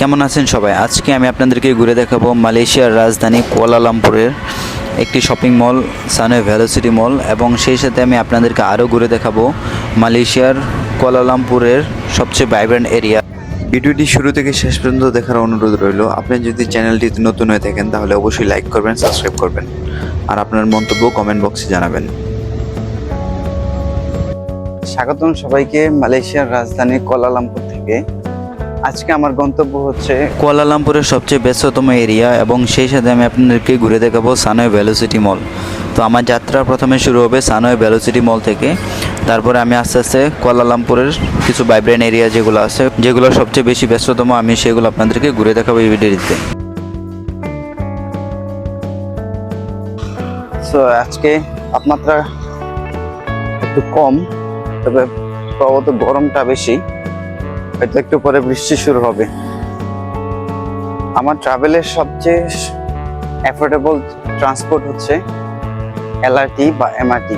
কেমন আছেন সবাই? আজকে আমি আপনাদেরকে ঘুরে দেখাবো মালয়েশিয়ার রাজধানী কুয়ালালামপুরের একটি শপিং মল সানে ভ্যালোসিটি মল এবং সেই সাথে আমি আপনাদেরকে আরও ঘুরে দেখাবো মালয়েশিয়ার কুয়ালালামপুরের সবচেয়ে ভাইব্রেন্ট এরিয়া ভিডিওটি শুরু থেকে শেষ পর্যন্ত দেখার অনুরোধ রইল। আপনি যদি চ্যানেলটিতে নতুন হয়ে থাকেন তাহলে অবশ্যই লাইক করবেন সাবস্ক্রাইব করবেন আর আপনার মন্তব্য কমেন্ট বক্সে জানাবেন। স্বাগতম সবাইকে মালয়েশিয়ার রাজধানী কুয়ালালামপুর থেকে। আজকে আমার গন্তব্য হচ্ছে কুয়ালালামপুরের সবচেয়ে ব্যস্ততম এরিয়া এবং সেই সাথে আমি আপনাদেরকে ঘুরে দেখাবো সানয় ভ্যালোসিটি মল তো আমার যাত্রা প্রথমে শুরু হবে সানয় ভ্যালোসিটি মল থেকে। তারপরে আমি আস্তে আস্তে কুয়ালালামপুরের কিছু ভাইব্রেন্ট এরিয়া যেগুলো আছে যেগুলো সবচেয়ে বেশি ব্যস্ততম আমি সেগুলো আপনাদেরকে ঘুরে দেখাবো এই ভিডিওতে। সো আজকে তাপমাত্রা একটু কম তবে প্রবত গরমটা বেশি। হয়তো একটু পরে বৃষ্টি শুরু হবে। আমার ট্রাভেলের সবচেয়ে অ্যাফোর্ডেবল ট্রান্সপোর্ট হচ্ছে এলআরটি বা এমআরটি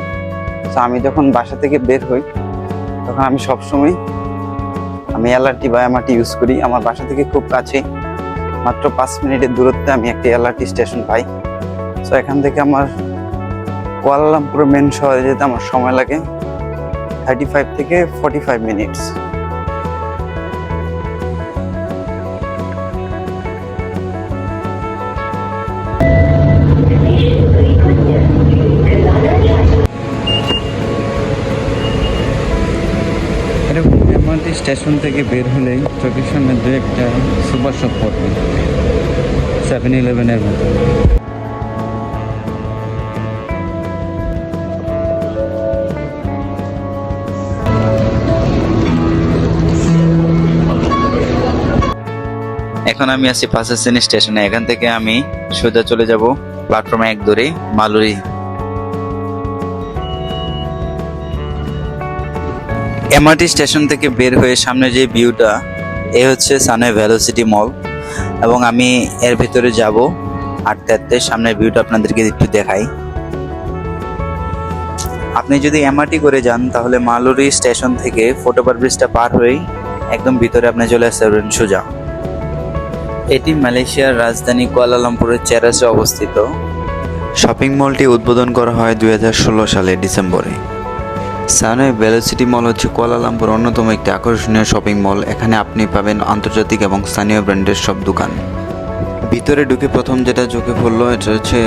তো আমি যখন বাসা থেকে বের হই, তখন আমি সবসময় আমি এলআরটি বা এমআরটি ইউজ করি। আমার বাসা থেকে খুব কাছে, মাত্র পাঁচ মিনিটের দূরত্বে আমি একটি এলআরটি স্টেশন পাই। তো এখান থেকে আমার কুয়ালালামপুর মেন শহরে যেতে আমার সময় লাগে থার্টি ফাইভ থেকে ফর্টি ফাইভ মিনিটস এরকম স্টেশন থেকে বের হলেই চোখের সামনে দু একটা সুপার শপ পড়বে। সেভেন ইলেভেনের মতো। এখন আমি আছি পাঁচাশ্রেণী স্টেশনে। এখান থেকে আমি সোজা চলে যাব প্ল্যাটফর্মে এক ধরে মালুরি। এমআরটি স্টেশন থেকে বের হয়ে সামনে যে ভিউটা, এ হচ্ছে সানে ভ্যালোসিটি মল এবং আমি এর ভিতরে যাব আটতে আটতে সামনের ভিউটা আপনাদেরকে একটু দেখাই। আপনি যদি এমআরটি করে যান, তাহলে মালুরি স্টেশন থেকে ফোটোপার ব্রিজটা পার হয়েই একদম ভিতরে আপনি চলে আসতে পারবেন সোজা। এটি মালয়েশিয়ার রাজধানী কুয়ালালামপুরের চেরাসে অবস্থিত। শপিং মলটি উদ্বোধন করা হয় দুই সালে ডিসেম্বরে। সানয় ভেলোসিটি মল হচ্ছে কোয়ালালামপুর অন্যতম একটি আকর্ষণীয় শপিং মল। এখানে আপনি পাবেন আন্তর্জাতিক এবং স্থানীয় ব্র্যান্ডের সব দোকান। ভিতরে ঢুকে প্রথম যেটা চোখে পড়ল, এটা হচ্ছে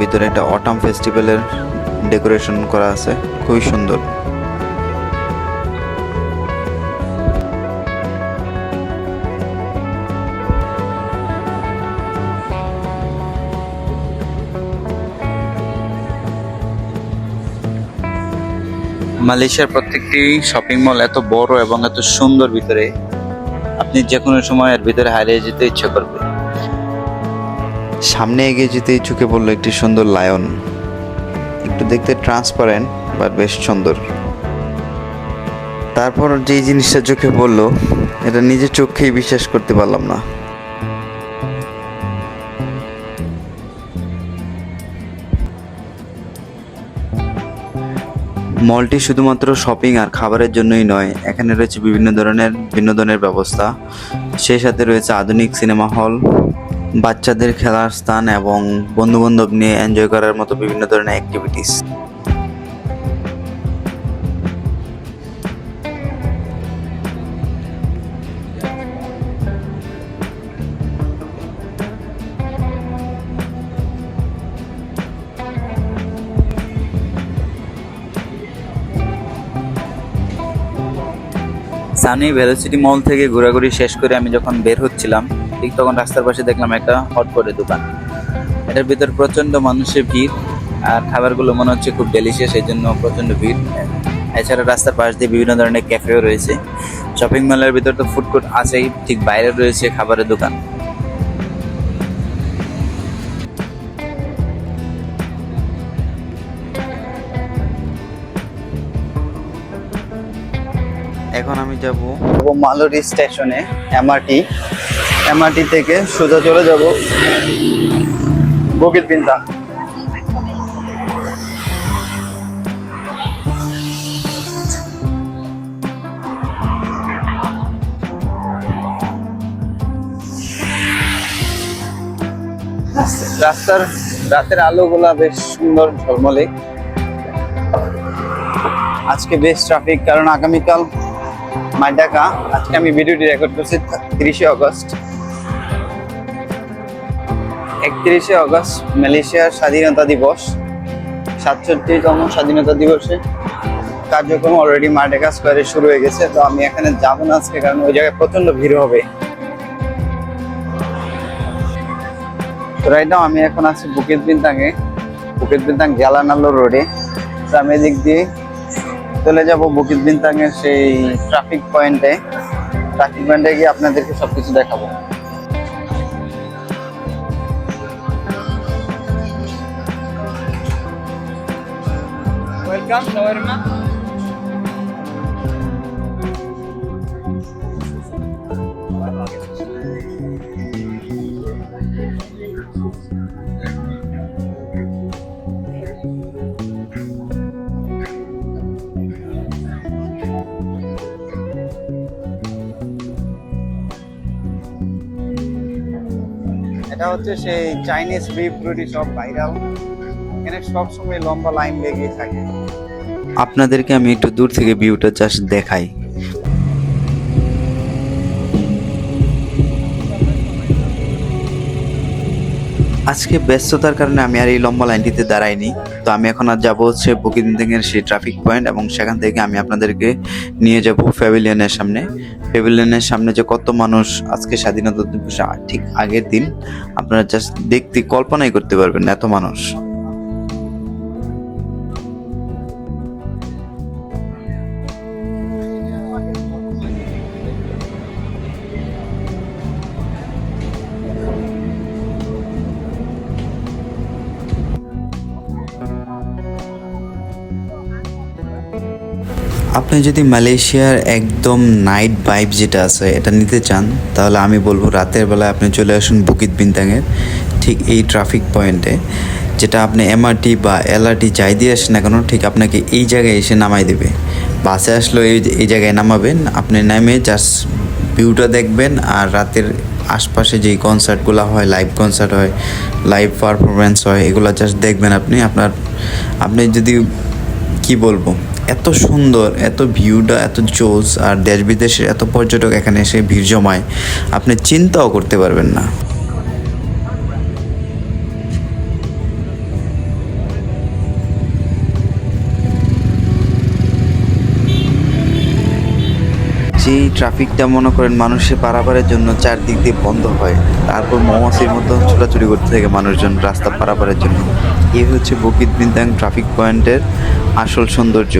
ভিতরে একটা অটাম ফেস্টিভ্যালের ডেকোরেশন করা আছে। খুবই সুন্দর। মালয়েশিয়ার প্রত্যেকটি শপিং মল এত বড় এবং এত সুন্দর ভিতরে আপনি যে কোনো সময় এর ভিতরে হারিয়ে যেতে ইচ্ছে করবে। সামনে এগিয়ে যেতেই চোখে পড়ল একটি সুন্দর লায়ন। একটু দেখতে ট্রান্সপারেন্ট বা বেশ সুন্দর। তারপর যেই জিনিসটা চোখে পড়ল, এটা নিজের চোখেই বিশ্বাস করতে পারলাম না। মলটি শুধুমাত্র শপিং আর খাবারের জন্যই নয়, এখানে রয়েছে বিভিন্ন ধরনের বিনোদনের ব্যবস্থা। সেই সাথে রয়েছে আধুনিক সিনেমা হল, বাচ্চাদের খেলার স্থান এবং বন্ধুবান্ধব নিয়ে এনজয় করার মতো বিভিন্ন ধরনের অ্যাক্টিভিটিস সানি ভ্যালোসিটি মল থেকে ঘোরাঘুরি শেষ করে আমি যখন বের হচ্ছিলাম, ঠিক তখন রাস্তার পাশে দেখলাম একটা হটপটের দোকান। এটার ভিতর প্রচণ্ড মানুষের ভিড় আর খাবারগুলো মনে হচ্ছে খুব ডেলিশিয়াস এই জন্য প্রচণ্ড ভিড়। এছাড়া রাস্তার পাশ দিয়ে বিভিন্ন ধরনের ক্যাফেও রয়েছে। শপিং মলের ভিতর তো ফুড কোর্ট আছেই, ঠিক বাইরে রয়েছে খাবারের দোকান। এখন আমি যাব মালুরি স্টেশনে এমআরটি এমআরটি থেকে সোজা চলে যাব বকিত পিন্তা। রাস্তার, রাতের আলোগুলা বেশ সুন্দর ঝলমলে। আজকে বেশ ট্রাফিক কারণ আগামীকাল মাইডাকা আজকে আমি ভিডিওটি রেকর্ড করছি তিরিশে আগস্ট। একত্রিশে আগস্ট মালয়েশিয়ার স্বাধীনতা দিবস, সাতষট্টিতম স্বাধীনতা দিবসে। কার্যক্রম অলরেডি মার্ডেকা স্কোয়ারে শুরু হয়ে গেছে, তো আমি এখানে যাব না আজকে, কারণ ওই জায়গায় প্রচণ্ড ভিড় হবে। তো রাইট আমি এখন আছি বুকিত বিন্তাঙে বুকিত বিন্তাং জালানালো রোডে তো আমি এদিক দিয়ে চলে যাব বুকিত বিনতাঙের সেই ট্রাফিক পয়েন্টে ট্রাফিক পয়েন্টে গিয়ে আপনাদেরকে সবকিছু দেখাবো। ওয়েলকাম শাওয়ারমা হচ্ছে সেই চাইনিজ বিফ রুটি সব ভাইরাল এখানে সবসময় লম্বা লাইন লেগে থাকে। আপনাদেরকে আমি একটু দূর থেকে ভিউটা চাষ দেখাই। আজকে ব্যস্ততার কারণে আমি আর এই লম্বা লাইনটিতে দাঁড়াইনি। তো আমি এখন আর যাব হচ্ছে বুকিন্দিংয়ের সেই ট্রাফিক পয়েন্ট এবং সেখান থেকে আমি আপনাদেরকে নিয়ে যাব প্যাভিলিয়নের সামনে। প্যাভিলিয়নের সামনে যে কত মানুষ আজকে স্বাধীনতা দিবস ঠিক আগের দিন, আপনারা জাস্ট দেখতে, কল্পনাই করতে পারবেন এত মানুষ। আপনি যদি মালয়েশিয়ার একদম নাইট ভাইব যেটা আছে, এটা নিতে চান, তাহলে আমি বলব রাতের বেলায় আপনি চলে আসুন বুকিত বিন্তাঙের ঠিক এই ট্রাফিক পয়েন্টে যেটা আপনি এমআরটি বা এলআরটি যাই দিয়ে আসেন না কেন, ঠিক আপনাকে এই জায়গায় এসে নামাই দেবে। বাসে আসলেও এই এই জায়গায় নামাবেন, আপনি নেমে জাস্ট ভিউটা দেখবেন আর রাতের আশপাশে যেই কনসার্টগুলো হয় লাইভ কনসার্ট হয় লাইভ পারফরমেন্স হয়, এগুলো জাস্ট দেখবেন আপনি। আপনার, আপনি যদি, কি বলব এত সুন্দর, এত ভিউটা, এত জোস আর দেশ বিদেশের এত পর্যটক এখানে এসে ভিড় জমায়, আপনি চিন্তাও করতে পারবেন না। ট্রাফিকটা মনে করেন মানুষের পারাপারের জন্য চারদিক দিয়ে বন্ধ হয়। তারপর মৌমাছির মতো ছোটাছুটি করতে থাকে মানুষজন রাস্তা পারাপারের জন্য। এই হচ্ছে বকিত বিন্দাং ট্রাফিক পয়েন্টের আসল সৌন্দর্য।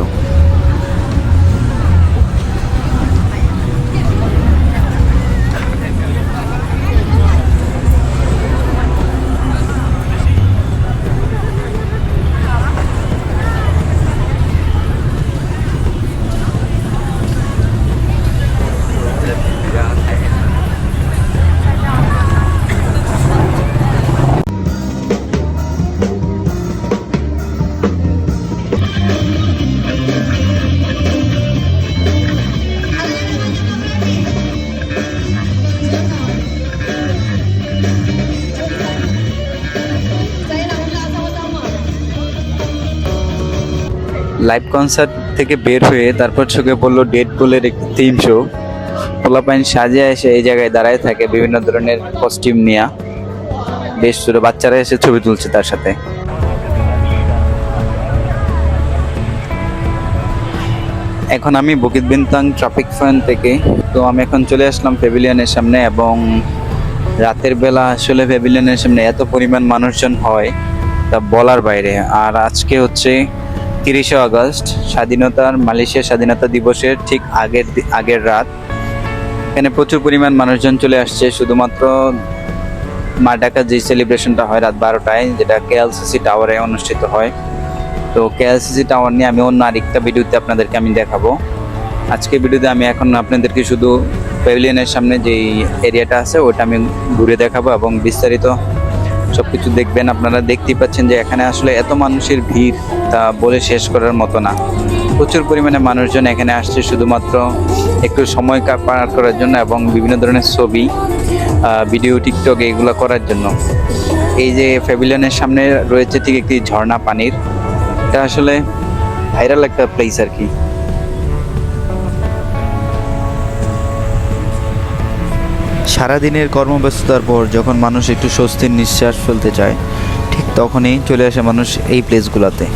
লাইভ কনসার্ট থেকে বের হয়ে তারপর চোখে পড়ল ডেড পোলের একটি থিম শো পোলাপাইন সাজিয়ে এসে এই জায়গায় দাঁড়ায় থাকে বিভিন্ন ধরনের কস্টিউম নিয়ে। বেশ ছোট বাচ্চারা এসে ছবি তুলছে তার সাথে। এখন আমি বকিত বিনতাং ট্রাফিক পয়েন্ট থেকে। তো আমি এখন চলে আসলাম প্যাভিলিয়নের সামনে এবং রাতের বেলা আসলে প্যাভিলিয়নের সামনে এত পরিমাণ মানুষজন হয় তা বলার বাইরে। আর আজকে হচ্ছে তিরিশে আগস্ট, স্বাধীনতার মালয়েশিয়ার স্বাধীনতা দিবসের ঠিক আগের আগের রাত। এখানে প্রচুর পরিমাণ মানুষজন চলে আসছে, শুধুমাত্র মাডাকা যে সেলিব্রেশনটা হয় রাত বারোটায়, যেটা কেএলসিসি টাওয়ারে অনুষ্ঠিত হয়। তো কেএলসিসি টাওয়ার নিয়ে আমি অন্য আরেকটা ভিডিওতে আপনাদেরকে আমি দেখাবো। আজকে ভিডিওতে আমি এখন আপনাদেরকে শুধু প্যাভিলিয়নের সামনে যেই এরিয়াটা আছে, ওটা আমি ঘুরে দেখাবো এবং বিস্তারিত সব কিছু দেখবেন, আপনারা দেখতেই পাচ্ছেন যে এখানে আসলে এত মানুষের ভিড় তা বলে শেষ করার মতো না। প্রচুর পরিমাণে মানুষজন এখানে আসছে শুধুমাত্র একটু সময় পার করার জন্য এবং বিভিন্ন ধরনের ছবি ভিডিও, টিকটক এগুলো করার জন্য। এই যে প্যাভিলিয়নের সামনে রয়েছে ঠিক একটি ঝর্ণা পানির। এটা আসলে ভাইরাল একটা প্লেস আর কি। সারাদিনের কর্মব্যস্ততার পর যখন মানুষ একটু স্বস্তির নিঃশ্বাস ফেলতে চায়, ঠিক তখনই চলে আসে মানুষ এই প্লেসগুলোতে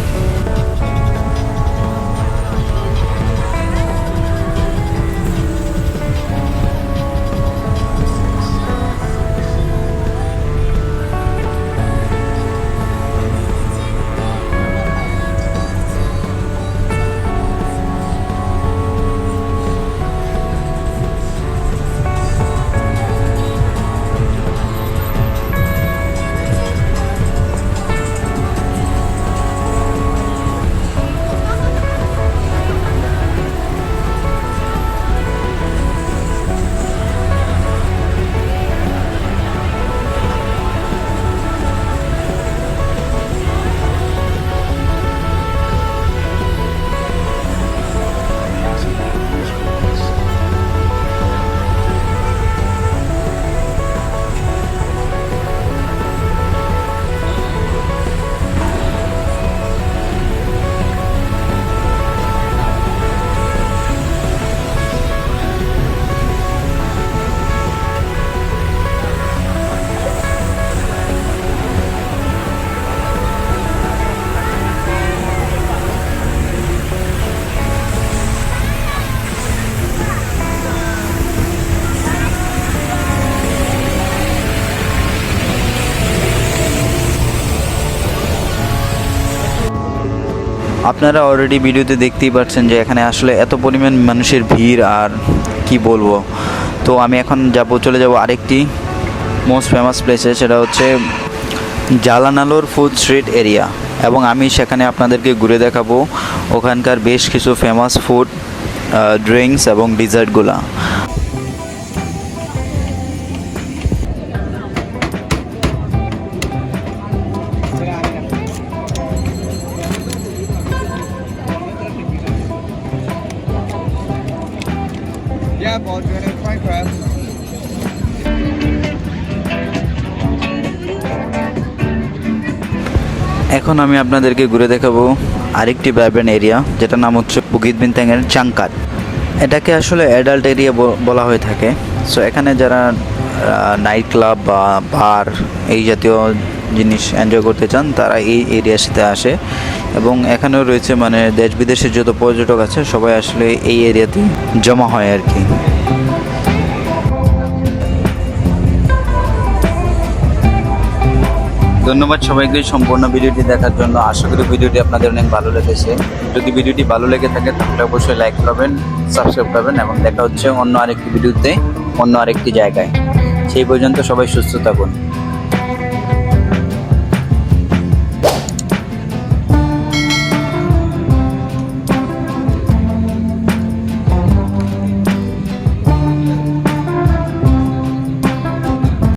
আপনারা অলরেডি ভিডিওতে দেখতেই পাচ্ছেন যে এখানে আসলে এত পরিমাণ মানুষের ভিড় আর কি বলব। তো আমি এখন যাব, চলে যাব আরেকটি মোস্ট ফেমাস প্লেসে সেটা হচ্ছে জালানালোর ফুড স্ট্রিট এরিয়া এবং আমি সেখানে আপনাদেরকে ঘুরে দেখাবো ওখানকার বেশ কিছু ফেমাস ফুড ড্রিঙ্কস এবং ডিজার্টগুলা এখন আমি আপনাদেরকে ঘুরে দেখাবো আরেকটি ভাইব্রেন্ট এরিয়া যেটা নাম হচ্ছে বুকিত বিনতাংয়ের চাঙ্কার এটাকে আসলে অ্যাডাল্ট এরিয়া বলা হয়ে থাকে। সো এখানে যারা নাইট ক্লাব বা বার এই জাতীয় জিনিস এনজয় করতে চান, তারা এই এরিয়ার সাথে আসে। এবং এখানেও রয়েছে মানে দেশ বিদেশের যত পর্যটক আছে, সবাই আসলে এই এরিয়াতে জমা হয় আর কি। ধন্যবাদ সবাইকে সম্পূর্ণ ভিডিওটি দেখার জন্য। আশা করি ভিডিওটি আপনাদের অনেক ভালো লেগেছে। যদি ভিডিওটি ভালো লেগে থাকে, তাহলে অবশ্যই লাইক করবেন সাবস্ক্রাইব করবেন এবং দেখা হচ্ছে অন্য আরেকটি ভিডিওতে অন্য আরেকটি জায়গায়। সেই পর্যন্ত সবাই সুস্থ থাকুন।